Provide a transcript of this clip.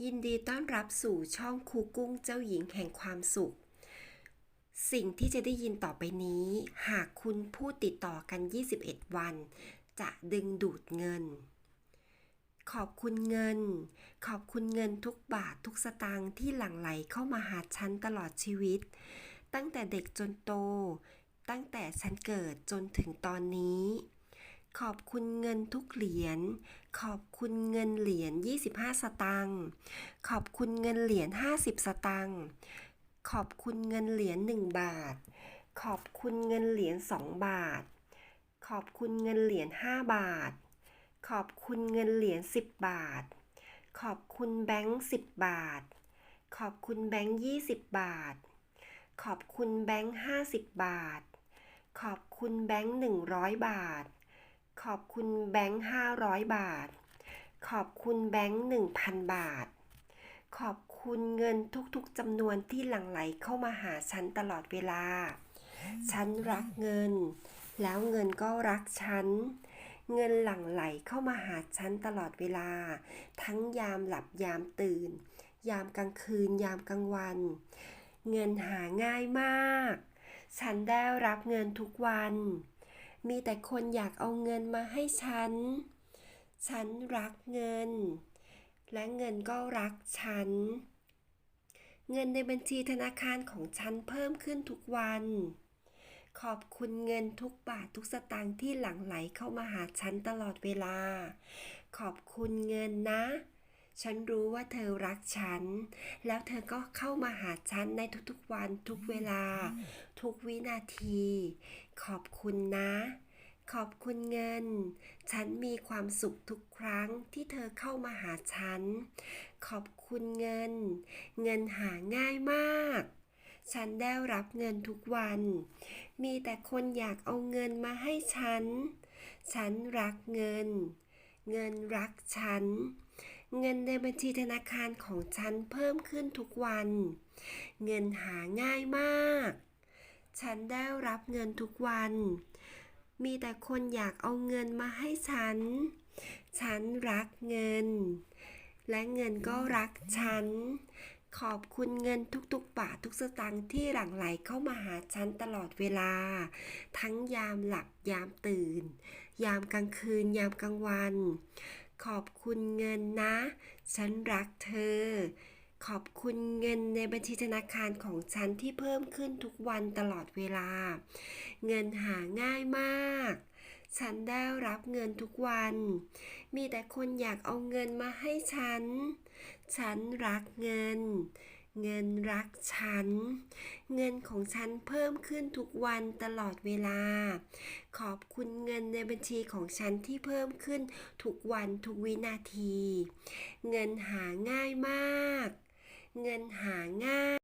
ยินดีต้อนรับสู่ช่องครูกุ้งเจ้าหญิงแห่งความสุข สิ่งที่จะได้ยินต่อไปนี้ หากคุณพูดติดต่อกัน 21 วัน จะดึงดูดเงิน ขอบคุณเงิน ขอบคุณเงินทุกบาททุกสตางค์ที่หลั่งไหลเข้ามาหาฉันตลอดชีวิต ตั้งแต่เด็กจนโต ตั้งแต่ฉันเกิดจนถึงตอนนี้ ขอบคุณเงินทุกเหรียญ ขอบคุณเงินเหรียญ 25 สตางค์ ขอบคุณเงินเหรียญ 50 สตางค์ ขอบคุณเงินเหรียญ 1 บาท ขอบคุณเงินเหรียญ 2 บาท ขอบคุณเงินเหรียญ 5 บาท ขอบคุณเงินเหรียญ 10 บาท ขอบคุณแบงค์ 10 บาท ขอบคุณแบงค์ 20 บาท ขอบคุณแบงค์ 50 บาท ขอบคุณแบงค์ 100 บาท ขอบคุณแบงค์500บาท ขอบคุณแบงค์1,000บาท ขอบคุณเงินทุกๆจำนวนที่หลั่งไหลเข้ามาหาฉันตลอดเวลา ฉันรักเงิน แล้วเงินก็รักฉัน เงินหลั่งไหลเข้ามาหาฉันตลอดเวลา ทั้งยามหลับยามตื่น ยามกลางคืนยามกลางวัน เงินหาง่ายมาก ฉันได้รับเงินทุกวัน มีแต่คนอยากเอาเงินมาให้ฉัน ฉันรักเงิน และเงินก็รักฉัน เงินในบัญชีธนาคารของฉันเพิ่มขึ้นทุกวัน ขอบคุณเงินทุกบาททุกสตางค์ที่หลั่งไหลเข้ามาหาฉันตลอดเวลา ขอบคุณเงินนะ ฉันรู้ว่าเธอรักฉัน แล้วเธอก็เข้ามาหาฉันในทุกๆวันทุกเวลา ทุกวินาที ขอบคุณนะ ขอบคุณเงิน ฉันมีความสุขทุกครั้งที่เธอเข้ามาหาฉัน ขอบคุณเงิน เงินหาง่ายมากฉันได้รับเงินทุกวัน มีแต่คนอยากเอาเงินมาให้ฉัน ฉันรักเงิน เงินรักฉัน เงินในบัญชีธนาคารของฉันเพิ่มขึ้นทุกวัน เงินหาง่ายมาก ฉันได้รับเงินทุกวัน มีแต่คนอยากเอาเงินมาให้ฉัน ฉันรักเงิน และเงินก็รักฉัน ขอบคุณเงินทุกๆบาททุกสตางค์ที่หลั่งไหลเข้ามาหาฉันตลอดเวลา ทั้งยามหลับยามตื่น ยามกลางคืนยามกลางวัน ขอบคุณเงินนะ ฉันรักเธอ ขอบคุณเงินในบัญชีธนาคารของฉันที่เพิ่มขึ้นทุกวันตลอดเวลา เงินหาง่ายมาก ฉันได้รับเงินทุกวัน มีแต่คนอยากเอาเงินมาให้ฉัน ฉันรักเงิน เงินรักฉัน เงินของฉันเพิ่มขึ้นทุกวันตลอดเวลา ขอบคุณเงินในบัญชีของฉันที่เพิ่มขึ้นทุกวันทุกวินาที เงินหาง่ายมาก เงินหาง่าย